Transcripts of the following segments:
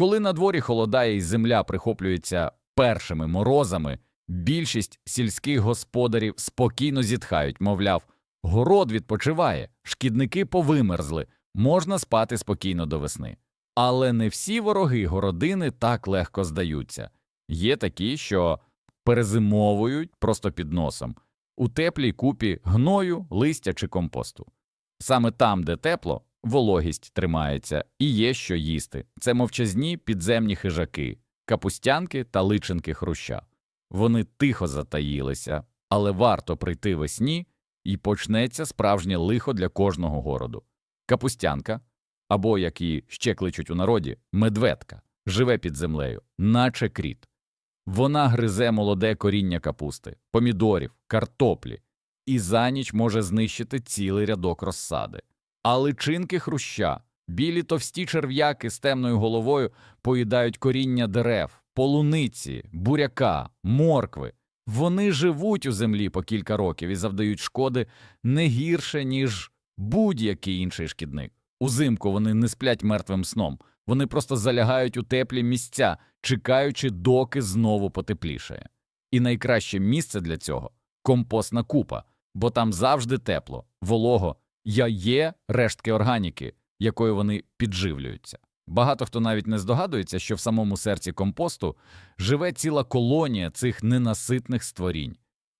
Коли на дворі холодає і земля прихоплюється першими морозами, більшість сільських господарів спокійно зітхають, мовляв, город відпочиває, шкідники повимерзли, можна спати спокійно до весни. Але не всі вороги городини так легко здаються. Є такі, що перезимовують просто під носом, у теплій купі гною, листя чи компосту. Саме там, де тепло, вологість тримається і є що їсти. Це мовчазні підземні хижаки, капустянки та личинки хруща. Вони тихо затаїлися, але варто прийти весні, і почнеться справжнє лихо для кожного городу. Капустянка, або, як її ще кличуть у народі, медведка, живе під землею, наче кріт. Вона гризе молоде коріння капусти, помідорів, картоплі і за ніч може знищити цілий рядок розсади. А личинки хруща, білі товсті черв'яки з темною головою поїдають коріння дерев, полуниці, буряка, моркви. Вони живуть у землі по кілька років і завдають шкоди не гірше, ніж будь-який інший шкідник. Узимку вони не сплять мертвим сном, вони просто залягають у теплі місця, чекаючи, доки знову потеплішає. І найкраще місце для цього компостна купа, бо там завжди тепло, волого, я є рештки органіки, якою вони підживлюються. Багато хто навіть не здогадується, що в самому серці компосту живе ціла колонія цих ненаситних створінь.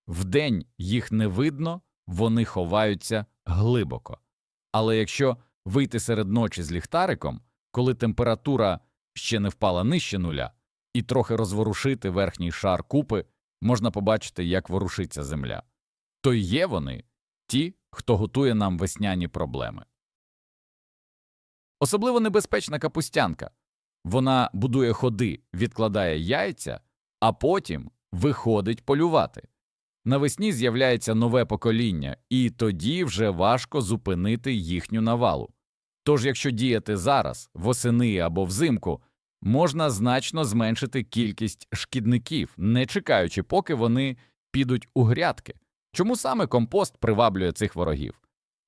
Вдень їх не видно, вони ховаються глибоко. Але якщо вийти серед ночі з ліхтариком, коли температура ще не впала нижче нуля, і трохи розворушити верхній шар купи, можна побачити, як ворушиться земля. То є вони ті, хто готує нам весняні проблеми. Особливо небезпечна капустянка. Вона будує ходи, відкладає яйця, а потім виходить полювати. Навесні з'являється нове покоління, і тоді вже важко зупинити їхню навалу. Тож, якщо діяти зараз, восени або взимку, можна значно зменшити кількість шкідників, не чекаючи, поки вони підуть у грядки. Чому саме компост приваблює цих ворогів?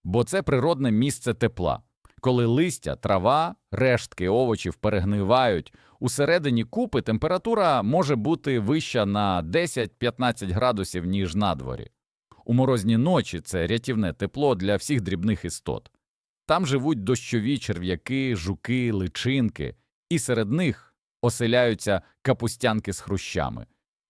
Бо це природне місце тепла. Коли листя, трава, рештки овочів перегнивають, усередині купи температура може бути вища на 10-15 градусів, ніж на дворі. У морозні ночі це рятівне тепло для всіх дрібних істот. Там живуть дощові черв'яки, жуки, личинки, і серед них оселяються капустянки з хрущами.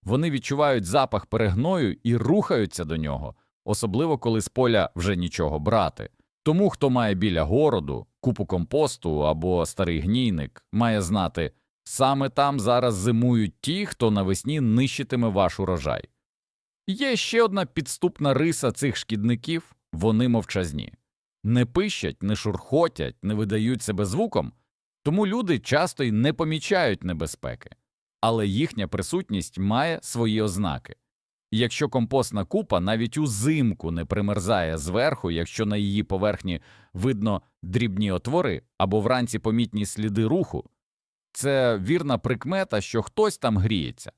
Вони відчувають запах перегною і рухаються до нього, особливо коли з поля вже нічого брати. Тому, хто має біля городу, купу компосту або старий гнійник, має знати, саме там зараз зимують ті, хто навесні нищитиме ваш урожай. Є ще одна підступна риса цих шкідників вони мовчазні. Не пищать, не шурхотять, не видають себе звуком, тому люди часто й не помічають небезпеки, але їхня присутність має свої ознаки. Якщо компостна купа навіть узимку не примерзає зверху, якщо на її поверхні видно дрібні отвори або вранці помітні сліди руху, це вірна прикмета, що хтось там гріється,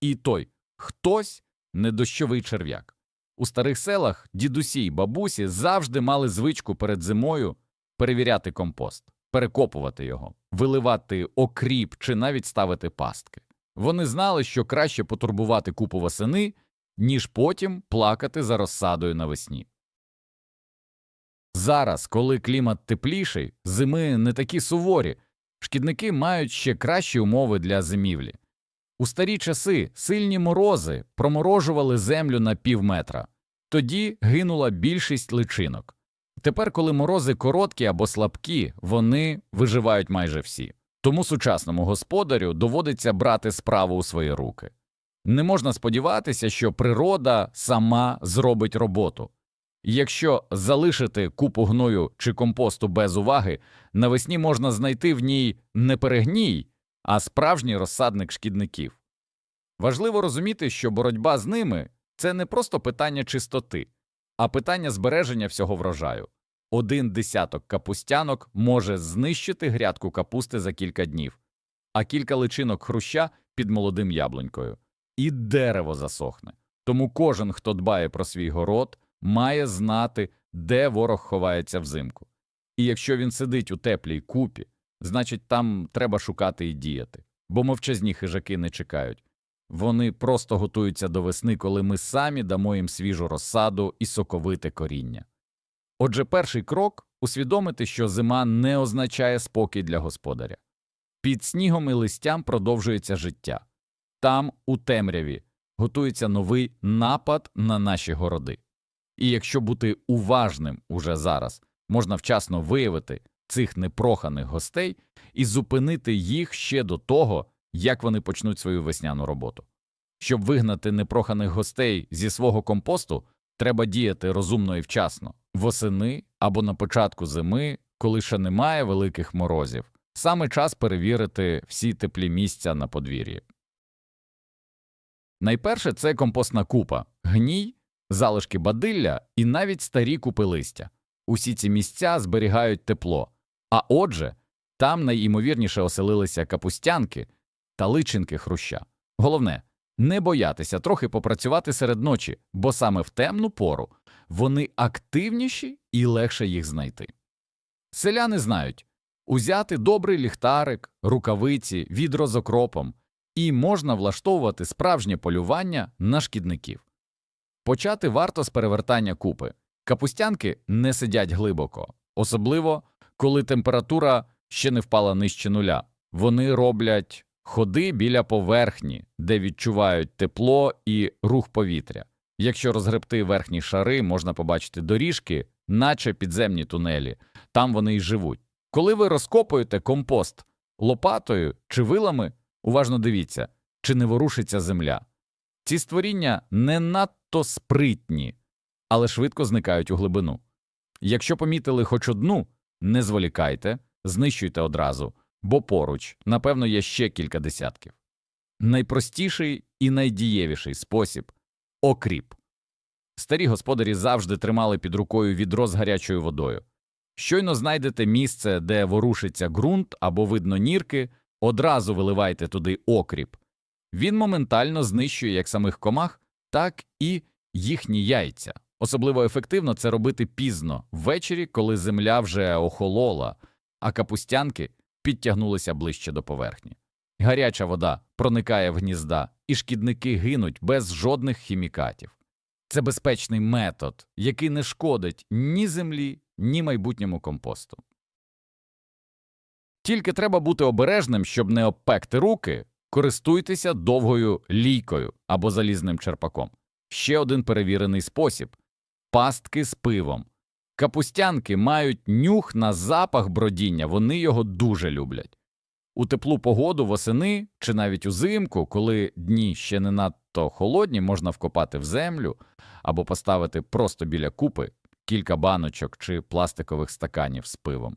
і той хтось не дощовий черв'як. У старих селах дідусі й бабусі завжди мали звичку перед зимою перевіряти компост, перекопувати його, виливати окріп чи навіть ставити пастки. Вони знали, що краще потурбувати купу восени, ніж потім плакати за розсадою навесні. Зараз, коли клімат тепліший, зими не такі суворі, шкідники мають ще кращі умови для зимівлі. У старі часи сильні морози проморожували землю на пів метра, тоді гинула більшість личинок. Тепер, коли морози короткі або слабкі, вони виживають майже всі. Тому сучасному господарю доводиться брати справу у свої руки. Не можна сподіватися, що природа сама зробить роботу. Якщо залишити купу гною чи компосту без уваги, навесні можна знайти в ній не перегній, а справжній розсадник шкідників. Важливо розуміти, що боротьба з ними це не просто питання чистоти, а питання збереження всього врожаю. Один десяток капустянок може знищити грядку капусти за кілька днів, а кілька личинок хруща під молодим яблунькою. І дерево засохне. Тому кожен, хто дбає про свій город, має знати, де ворог ховається взимку. І якщо він сидить у теплій купі, значить, там треба шукати і діяти, бо мовчазні хижаки не чекають. Вони просто готуються до весни, коли ми самі дамо їм свіжу розсаду і соковите коріння. Отже, перший крок усвідомити, що зима не означає спокій для господаря. Під снігом і листям продовжується життя. Там, у темряві, готується новий напад на наші городи. І якщо бути уважним уже зараз, можна вчасно виявити цих непроханих гостей і зупинити їх ще до того, як вони почнуть свою весняну роботу. Щоб вигнати непроханих гостей зі свого компосту, треба діяти розумно і вчасно, восени або на початку зими, коли ще немає великих морозів. Саме час перевірити всі теплі місця на подвір'ї. Найперше це компостна купа, гній, залишки бадилля і навіть старі купи листя. Усі ці місця зберігають тепло, а отже, там найімовірніше оселилися капустянки та личинки хруща. Головне не боятися трохи попрацювати серед ночі, бо саме в темну пору вони активніші і легше їх знайти. Селяни знають узяти добрий ліхтарик, рукавиці, відро з окропом, і можна влаштовувати справжнє полювання на шкідників. Почати варто з перевертання купи. Капустянки не сидять глибоко, особливо коли температура ще не впала нижче нуля. Вони роблять ходи біля поверхні, де відчувають тепло і рух повітря. Якщо розгребти верхні шари, можна побачити доріжки, наче підземні тунелі, там вони й живуть. Коли ви розкопуєте компост лопатою чи вилами, уважно дивіться, чи не ворушиться земля. Ці створіння не надто спритні, але швидко зникають у глибину. Якщо помітили хоч одну, не зволікайте, знищуйте одразу, бо поруч, напевно, є ще кілька десятків. Найпростіший і найдієвіший спосіб окріп. Старі господарі завжди тримали під рукою відро з гарячою водою. Щойно знайдете місце, де ворушиться ґрунт або видно нірки, одразу виливайте туди окріп. Він моментально знищує як самих комах, так і їхні яйця. Особливо ефективно це робити пізно, ввечері, коли земля вже охолола, а капустянки підтягнулися ближче до поверхні. Гаряча вода проникає в гнізда, і шкідники гинуть без жодних хімікатів. Це безпечний метод, який не шкодить ні землі, ні майбутньому компосту. Тільки треба бути обережним, щоб не обпекти руки, користуйтеся довгою лійкою або залізним черпаком. Ще один перевірений спосіб пастки з пивом. Капустянки мають нюх на запах бродіння, вони його дуже люблять. У теплу погоду восени чи навіть узимку, коли дні ще не надто холодні, можна вкопати в землю або поставити просто біля купи кілька баночок чи пластикових стаканів з пивом.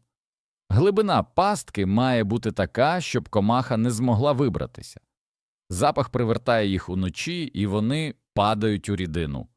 Глибина пастки має бути така, щоб комаха не змогла вибратися. Запах привертає їх уночі, і вони падають у рідину.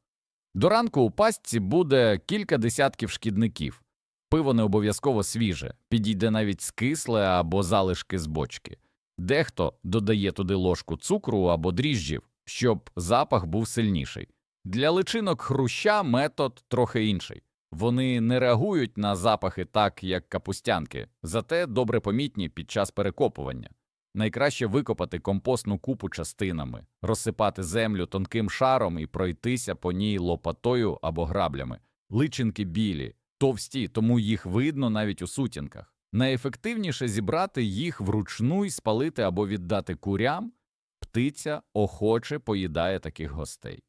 До ранку у пастці буде кілька десятків шкідників. Пиво не обов'язково свіже, підійде навіть скисле або залишки з бочки. Дехто додає туди ложку цукру або дріжджів, щоб запах був сильніший. Для личинок хруща метод трохи інший. Вони не реагують на запахи так, як капустянки, зате добре помітні під час перекопування. Найкраще викопати компостну купу частинами, розсипати землю тонким шаром і пройтися по ній лопатою або граблями. Личинки білі, товсті, тому їх видно навіть у сутінках. Найефективніше зібрати їх вручну і спалити або віддати курям, птиця охоче поїдає таких гостей.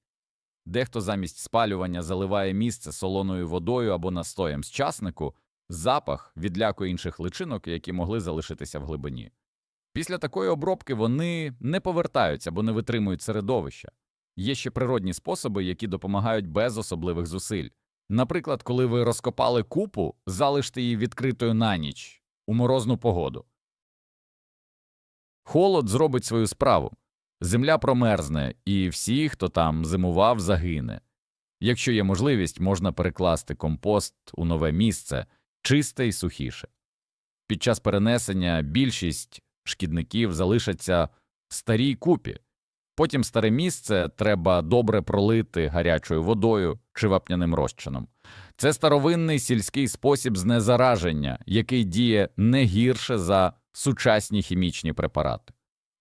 Дехто замість спалювання заливає місце солоною водою або настоєм з часнику, запах відлякує інших личинок, які могли залишитися в глибині. Після такої обробки вони не повертаються, бо не витримують середовища. Є ще природні способи, які допомагають без особливих зусиль. Наприклад, коли ви розкопали купу, залиште її відкритою на ніч у морозну погоду. Холод зробить свою справу. Земля промерзне, і всі, хто там зимував, загине. Якщо є можливість, можна перекласти компост у нове місце, чисте і сухіше. Під час перенесення більшість шкідників залишаться в старій купі, Потім старе місце треба добре пролити гарячою водою чи вапняним розчином. Це старовинний сільський спосіб знезараження, який діє не гірше за сучасні хімічні препарати.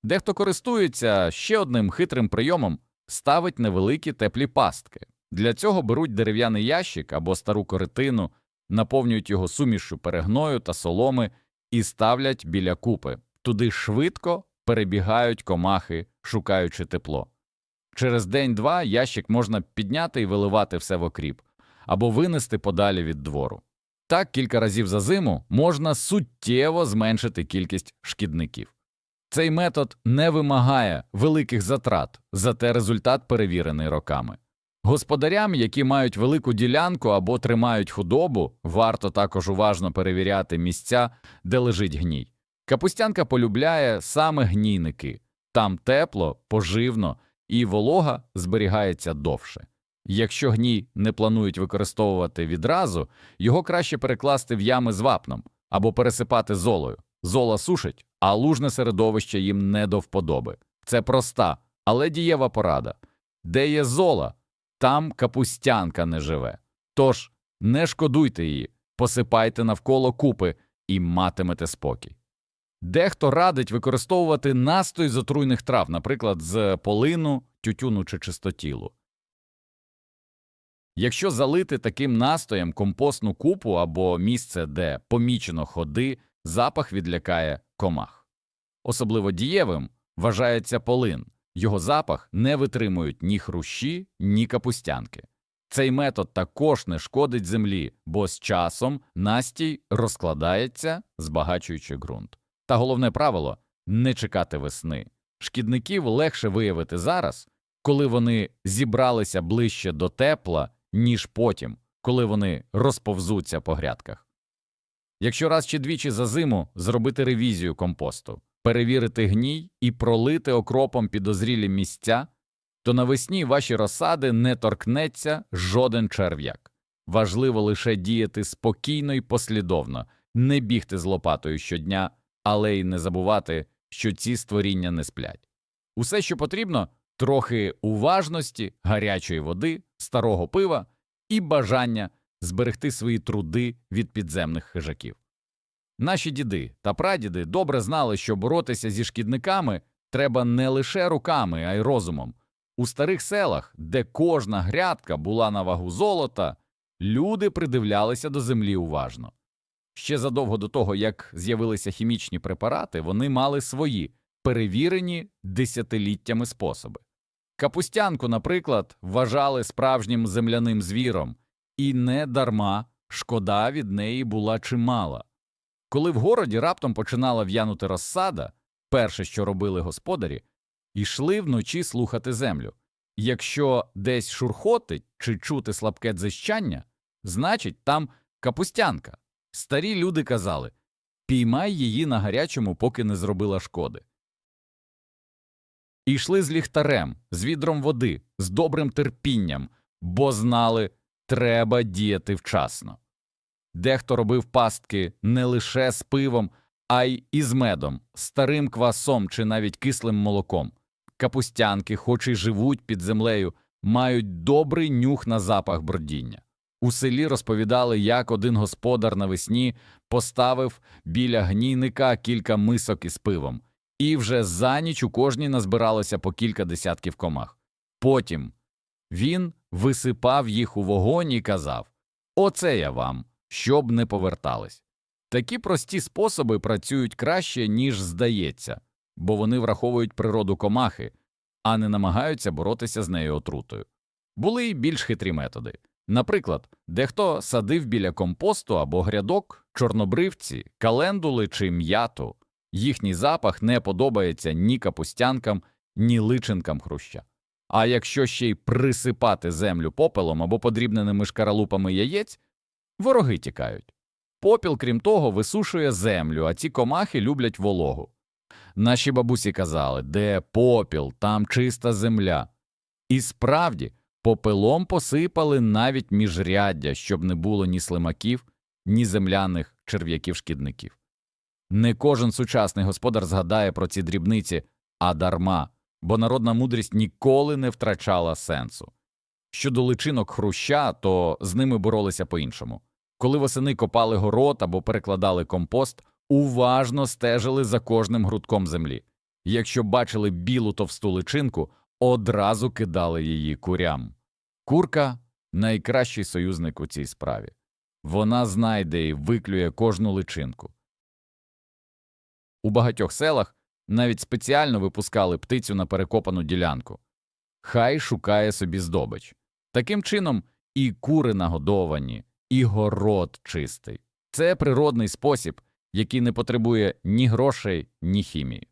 Дехто користується ще одним хитрим прийомом ставить невеликі теплі пастки. Для цього беруть дерев'яний ящик або стару коритину, наповнюють його сумішю перегною та соломи і ставлять біля купи. Туди швидко перебігають комахи, шукаючи тепло. Через день-два ящик можна підняти і виливати все в окріп, або винести подалі від двору. Так кілька разів за зиму можна суттєво зменшити кількість шкідників. Цей метод не вимагає великих затрат, зате результат перевірений роками. Господарям, які мають велику ділянку або тримають худобу, варто також уважно перевіряти місця, де лежить гній. Капустянка полюбляє саме гнійники там тепло, поживно і волога зберігається довше. Якщо гній не планують використовувати відразу, його краще перекласти в ями з вапном або пересипати золою. Зола сушить, а лужне середовище їм не до вподоби. Це проста, але дієва порада. Де є зола, там капустянка не живе. Тож не шкодуйте її, посипайте навколо купи і матимете спокій. Дехто радить використовувати настой з отруйних трав, наприклад, з полину, тютюну чи чистотілу. Якщо залити таким настоєм компостну купу або місце, де помічено ходи, запах відлякає комах. Особливо дієвим вважається полин. Його запах не витримують ні хрущі, ні капустянки. Цей метод також не шкодить землі, бо з часом настій розкладається, збагачуючи ґрунт. Та головне правило не чекати весни. Шкідників легше виявити зараз, коли вони зібралися ближче до тепла, ніж потім, коли вони розповзуться по грядках. Якщо раз чи двічі за зиму зробити ревізію компосту, перевірити гній і пролити окропом підозрілі місця, то навесні ваші розсади не торкнеться жоден черв'як. Важливо лише діяти спокійно і послідовно, не бігти з лопатою щодня, але й не забувати, що ці створіння не сплять. Усе, що потрібно, трохи уважності, гарячої води, старого пива і бажання зберегти свої труди від підземних хижаків. Наші діди та прадіди добре знали, що боротися зі шкідниками треба не лише руками, а й розумом. У старих селах, де кожна грядка була на вагу золота, люди придивлялися до землі уважно. Ще задовго до того, як з'явилися хімічні препарати, вони мали свої перевірені десятиліттями способи. Капустянку, наприклад, вважали справжнім земляним звіром, і не дарма шкода від неї була чимала. Коли в городі раптом починала в'янути розсада, перше, що робили господарі, йшли вночі слухати землю. Якщо десь шурхотить чи чути слабке дзищання, значить там капустянка. Старі люди казали піймай її на гарячому, поки не зробила шкоди. І йшли з ліхтарем, з відром води, з добрим терпінням, бо знали, треба діяти вчасно. Дехто робив пастки не лише з пивом, а й із медом, старим квасом чи навіть кислим молоком. Капустянки, хоч і живуть під землею, мають добрий нюх на запах бродіння. У селі розповідали, як один господар навесні поставив біля гнійника кілька мисок із пивом, і вже за ніч у кожній назбиралося по кілька десятків комах. Потім він висипав їх у вогонь і казав Оце я вам, щоб не повертались. Такі прості способи працюють краще, ніж здається, бо вони враховують природу комахи, а не намагаються боротися з нею отрутою. Були й більш хитрі методи. Наприклад, дехто садив біля компосту або грядок чорнобривці, календули чи м'яту. Їхній запах не подобається ні капустянкам, ні личинкам хруща. А якщо ще й присипати землю попелом або подрібненими шкаралупами яєць, вороги тікають. Попіл, крім того, висушує землю, а ці комахи люблять вологу. Наші бабусі казали, де попіл, там чиста земля. І справді, попелом посипали навіть міжряддя, щоб не було ні слимаків, ні земляних черв'яків-шкідників. Не кожен сучасний господар згадає про ці дрібниці, а дарма, бо народна мудрість ніколи не втрачала сенсу. Щодо личинок хруща, то з ними боролися по-іншому. Коли восени копали город або перекладали компост, уважно стежили за кожним грудком землі. Якщо бачили білу товсту личинку, одразу кидали її курям. Курка найкращий союзник у цій справі. Вона знайде і виклює кожну личинку. У багатьох селах навіть спеціально випускали птицю на перекопану ділянку. Хай шукає собі здобич. Таким чином, і кури нагодовані, і город чистий. Це природний спосіб, який не потребує ні грошей, ні хімії,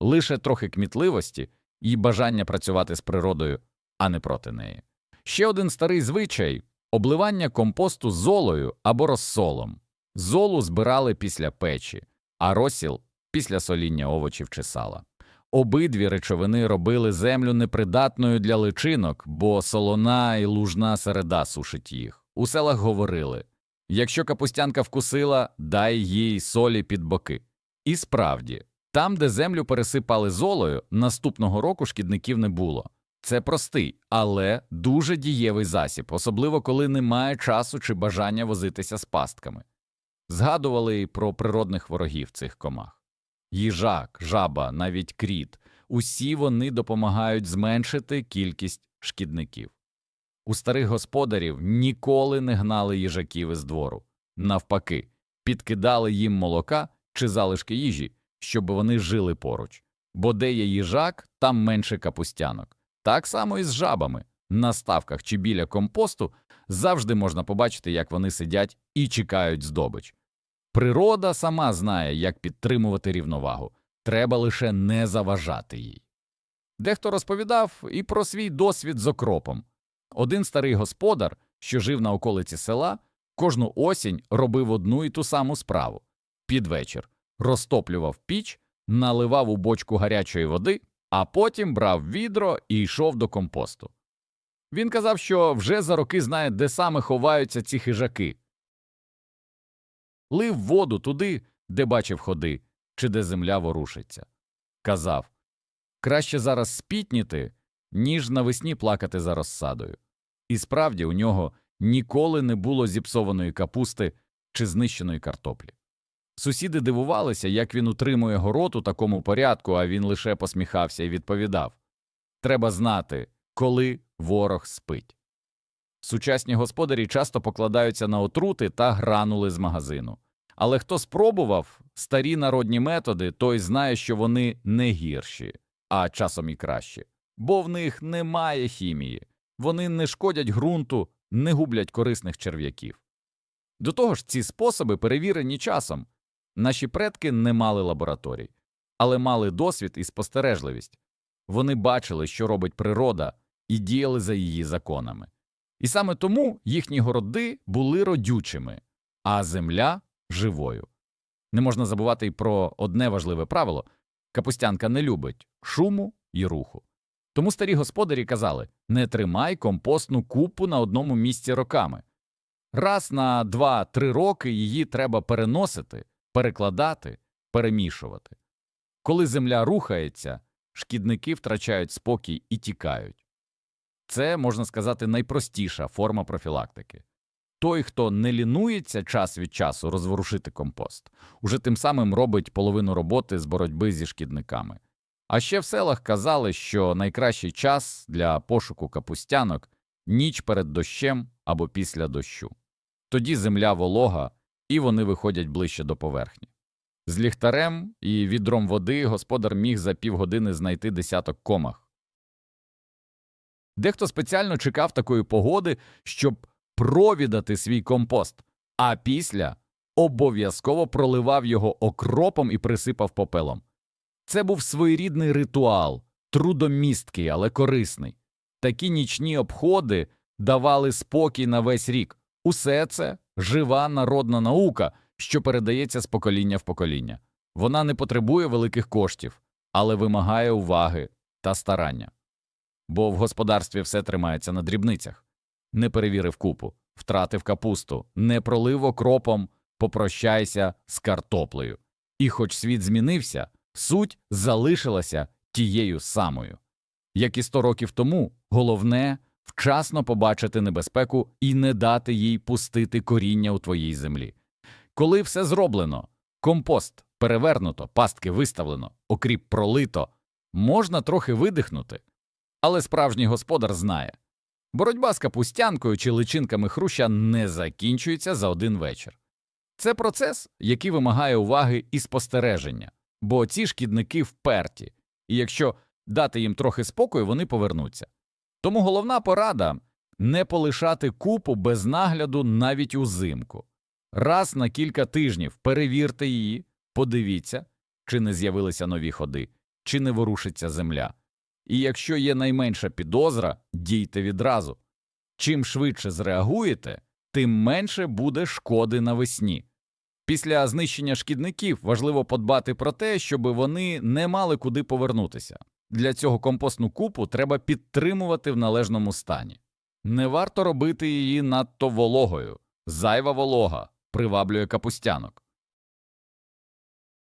лише трохи кмітливості і бажання працювати з природою, а не проти неї. Ще один старий звичай обливання компосту золою або розсолом. Золу збирали після печі, а розсіл після соління овочів чи сала. Обидві речовини робили землю непридатною для личинок, бо солона і лужна середа сушить їх. У селах говорили якщо капустянка вкусила, дай їй солі під боки. І справді, там, де землю пересипали золою, наступного року шкідників не було. Це простий, але дуже дієвий засіб, особливо коли немає часу чи бажання возитися з пастками. Згадували й про природних ворогів цих комах. Їжак, жаба, навіть кріт усі вони допомагають зменшити кількість шкідників. У старих господарів ніколи не гнали їжаків із двору, навпаки, підкидали їм молока чи залишки їжі, щоб вони жили поруч, бо де є їжак, там менше капустянок. Так само і з жабами. На ставках чи біля компосту завжди можна побачити, як вони сидять і чекають здобич. Природа сама знає, як підтримувати рівновагу, треба лише не заважати їй. Дехто розповідав і про свій досвід з окропом. Один старий господар, що жив на околиці села, кожну осінь робив одну і ту саму справу під вечір розтоплював піч, наливав у бочку гарячої води, а потім брав відро і йшов до компосту. Він казав, що вже за роки знає, де саме ховаються ці хижаки. Лив воду туди, де бачив ходи, чи де земля ворушиться. Казав краще зараз спітніти, ніж навесні плакати за розсадою. І справді у нього ніколи не було зіпсованої капусти чи знищеної картоплі. Сусіди дивувалися, як він утримує город у такому порядку, а він лише посміхався і відповідав Треба знати, коли ворог спить. Сучасні господарі часто покладаються на отрути та гранули з магазину. Але хто спробував старі народні методи, той знає, що вони не гірші, а часом і кращі, бо в них немає хімії, вони не шкодять ґрунту, не гублять корисних черв'яків. До того ж, ці способи перевірені часом. Наші предки не мали лабораторій, але мали досвід і спостережливість. Вони бачили, що робить природа, і діяли за її законами. І саме тому їхні городи були родючими, а земля живою. Не можна забувати й про одне важливе правило капустянка не любить шуму і руху. Тому старі господарі казали не тримай компостну купу на одному місці роками. Раз на два-три роки її треба переносити, перекладати, перемішувати. Коли земля рухається, шкідники втрачають спокій і тікають. Це, можна сказати, найпростіша форма профілактики. Той, хто не лінується час від часу розворушити компост, уже тим самим робить половину роботи з боротьби зі шкідниками. А ще в селах казали, що найкращий час для пошуку капустянок ніч перед дощем або після дощу. Тоді земля волога, і вони виходять ближче до поверхні. З ліхтарем і відром води господар міг за півгодини знайти десяток комах. Дехто спеціально чекав такої погоди, щоб провідати свій компост, а після обов'язково проливав його окропом і присипав попелом. Це був своєрідний ритуал, трудомісткий, але корисний. Такі нічні обходи давали спокій на весь рік. Усе це жива народна наука, що передається з покоління в покоління. Вона не потребує великих коштів, але вимагає уваги та старання. Бо в господарстві все тримається на дрібницях не перевірив купу, втратив капусту, не пролив окропом, попрощайся з картоплею. І хоч світ змінився, суть залишилася тією самою. Як і 100 років тому, головне вчасно побачити небезпеку і не дати їй пустити коріння у твоїй землі. Коли все зроблено, компост перевернуто, пастки виставлено, окріп пролито, можна трохи видихнути. Але справжній господар знає, боротьба з капустянкою чи личинками хруща не закінчується за один вечір. Це процес, який вимагає уваги і спостереження, бо ці шкідники вперті, і якщо дати їм трохи спокою, вони повернуться. Тому головна порада не полишати купу без нагляду навіть узимку. Раз на кілька тижнів перевірте її, подивіться, чи не з'явилися нові ходи, чи не ворушиться земля. І якщо є найменша підозра, дійте відразу. Чим швидше зреагуєте, тим менше буде шкоди навесні. Після знищення шкідників важливо подбати про те, щоб вони не мали куди повернутися. Для цього компостну купу треба підтримувати в належному стані. Не варто робити її надто вологою. Зайва волога приваблює капустянок.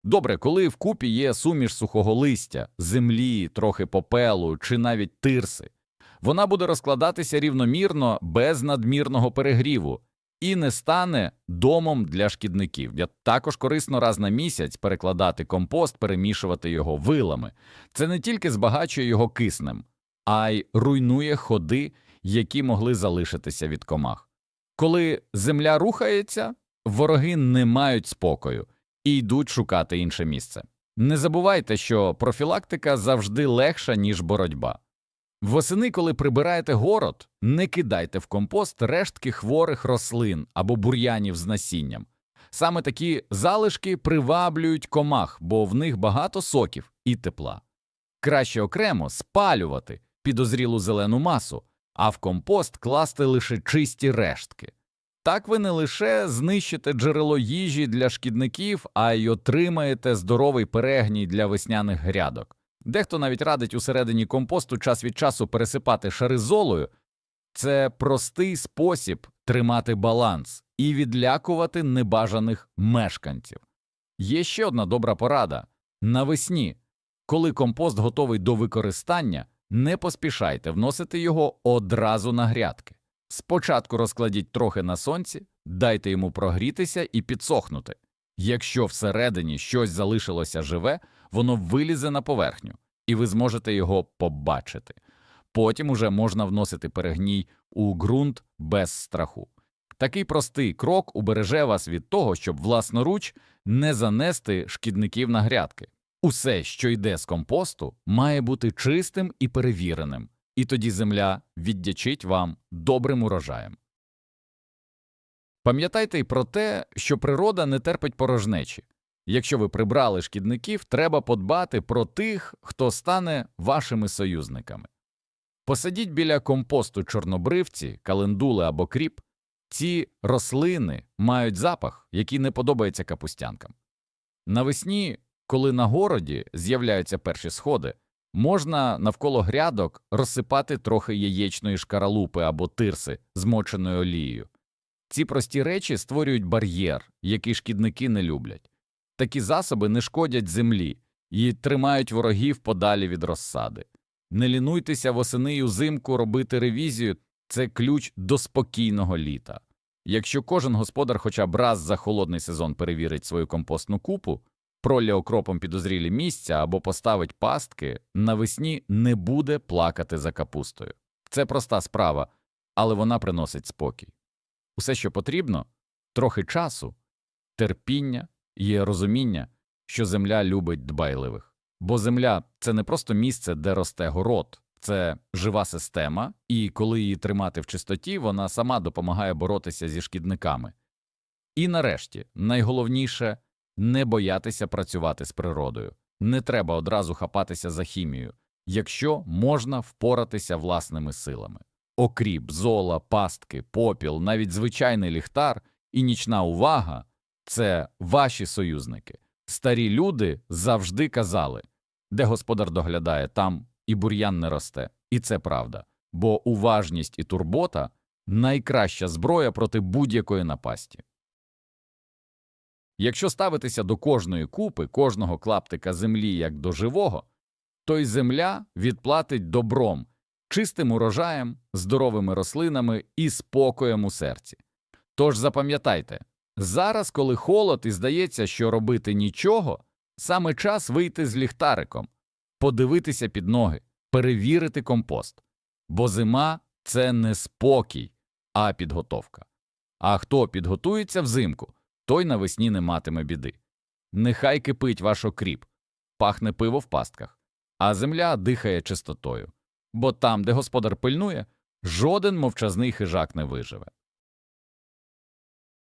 Добре, коли в купі є суміш сухого листя, землі, трохи попелу чи навіть тирси, вона буде розкладатися рівномірно без надмірного перегріву і не стане домом для шкідників. Я також корисно раз на місяць перекладати компост, перемішувати його вилами. Це не тільки збагачує його киснем, а й руйнує ходи, які могли залишитися від комах. Коли земля рухається, вороги не мають спокою і йдуть шукати інше місце. Не забувайте, що профілактика завжди легша, ніж боротьба. Восени, коли прибираєте город, не кидайте в компост рештки хворих рослин або бур'янів з насінням. Саме такі залишки приваблюють комах, бо в них багато соків і тепла. Краще окремо спалювати підозрілу зелену масу, а в компост класти лише чисті рештки. Так ви не лише знищите джерело їжі для шкідників, а й отримаєте здоровий перегній для весняних грядок. Дехто навіть радить усередині компосту час від часу пересипати шари золою. Це простий спосіб тримати баланс і відлякувати небажаних мешканців. Є ще одна добра порада навесні, коли компост готовий до використання, не поспішайте вносити його одразу на грядки. Спочатку розкладіть трохи на сонці, дайте йому прогрітися і підсохнути. Якщо всередині щось залишилося живе, воно вилізе на поверхню, і ви зможете його побачити. Потім уже можна вносити перегній у ґрунт без страху. Такий простий крок убереже вас від того, щоб власноруч не занести шкідників на грядки. Усе, що йде з компосту, має бути чистим і перевіреним, і тоді земля віддячить вам добрим урожаєм. Пам'ятайте й про те, що природа не терпить порожнечі. Якщо ви прибрали шкідників, треба подбати про тих, хто стане вашими союзниками. Посадіть біля компосту чорнобривці, календули або кріп. Ці рослини мають запах, який не подобається капустянкам. Навесні, коли на городі з'являються перші сходи, можна навколо грядок розсипати трохи яєчної шкаралупи або тирси, змоченою олією. Ці прості речі створюють бар'єр, який шкідники не люблять. Такі засоби не шкодять землі і тримають ворогів подалі від розсади. Не лінуйтеся восени й узимку робити ревізію це ключ до спокійного літа. Якщо кожен господар хоча б раз за холодний сезон перевірить свою компостну купу, пролє окропом підозрілі місця або поставить пастки, навесні не буде плакати за капустою. Це проста справа, але вона приносить спокій. Усе, що потрібно, трохи часу, терпіння і розуміння, що земля любить дбайливих. Бо земля це не просто місце, де росте город, це жива система, і коли її тримати в чистоті, вона сама допомагає боротися зі шкідниками. І нарешті, найголовніше не боятися працювати з природою. Не треба одразу хапатися за хімію, якщо можна впоратися власними силами. Окріп, зола, пастки, попіл, навіть звичайний ліхтар і нічна увага це ваші союзники. Старі люди завжди казали, де господар доглядає, там і бур'ян не росте. І це правда, бо уважність і турбота найкраща зброя проти будь-якої напасті. Якщо ставитися до кожної купи, кожного клаптика землі як до живого, то й земля відплатить добром, чистим урожаєм, здоровими рослинами і спокоєм у серці. Тож запам'ятайте, зараз, коли холод і здається, що робити нічого, саме час вийти з ліхтариком, подивитися під ноги, перевірити компост. Бо зима це не спокій, а підготовка. А хто підготується взимку, той навесні не матиме біди. Нехай кипить ваш окріп, пахне пиво в пастках, а земля дихає чистотою. Бо там, де господар пильнує, жоден мовчазний хижак не виживе.